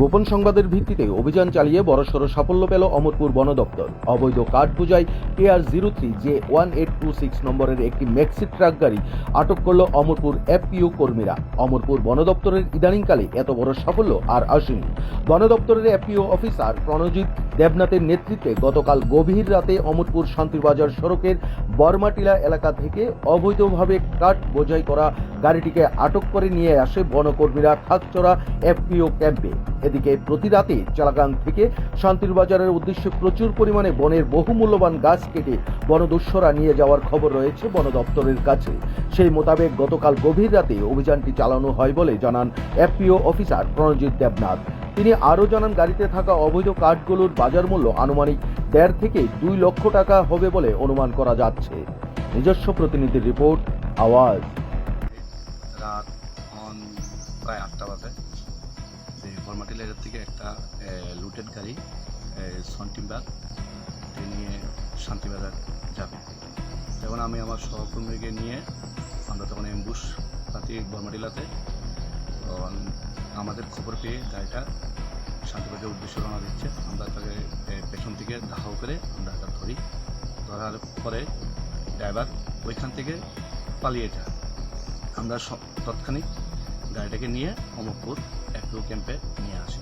গোপন সংবাদের ভিত্তিতে অভিযান চালিয়ে বড়সড় সাফল্য পেল অমরপুর বন দপ্তর। অবৈধ কাঠ পূজায় KR zero three J one eight two six নম্বরের একটি ম্যাক্সি ট্রাক গাড়ি আটক করল অমরপুর এফপিও কর্মীরা। অমরপুর বন দপ্তরের ইদানিংকালে এত বড় সাফল্য আর আসেনি। বন দপ্তরের এফপিও অফিসার প্রণজিৎ দেবনাথের নেতৃত্বে গতকাল গভীর রাতে অমরপুর শান্তিবাজার সড়কের বর্মাটিলা এলাকা থেকে অবৈধভাবে কাঠ বোঝাই করা গাড়িটিকে আটক করে নিয়ে আসে বনকর্মীরা খাকচড়া এফপিও ক্যাম্পে। এদিকে প্রতি রাতে চালাগাং থেকে শান্তির বাজারের উদ্দেশ্যে প্রচুর পরিমাণে বনের বহুমূল্যবান গাছ কেটে বনদস্যরা নিয়ে যাওয়ার খবর রয়েছে বন দপ্তরের কাছে। সেই মোতাবেক গতকাল গভীর রাতে অভিযানটি চালানো হয় বলে জানান এফপিও অফিসার প্রণজিৎ দেবনাথ। তিনি আরও জানান, গাড়িতে থাকা অবৈধ কাঠগুলোর বাজার মূল্য আনুমানিক দেড় থেকে দুই লক্ষ টাকা হবে বলে অনুমান করা যাচ্ছে। নিজস্ব প্রতিনিধির রিপোর্ট, আওয়াজ। রাত প্রায় আটটা বাজে। বর্মাটি লেজার থেকে একটা লুটেড গাড়ি সন্টিমবাগ নিয়ে শান্তিবাজার যাবে। তখন আমি আমার সহকর্মীকে নিয়ে, আমরা তখন এম্বুশ পাতি বর্মাটিলাতে আমাদের খবর পেয়ে গাড়িটা শান্তিবাজার উদ্দেশ্যে রওনা দিচ্ছে। আমরা তাকে পেছন থেকে দাহ করে আমরা এটা ধরি। ধরার পরে ড্রাইভার ওইখান থেকে পালিয়ে যায়। আমরা তৎক্ষণিক গাড়িটাকে নিয়ে অমরপুর একটু ক্যাম্পে নিয়ে আসি।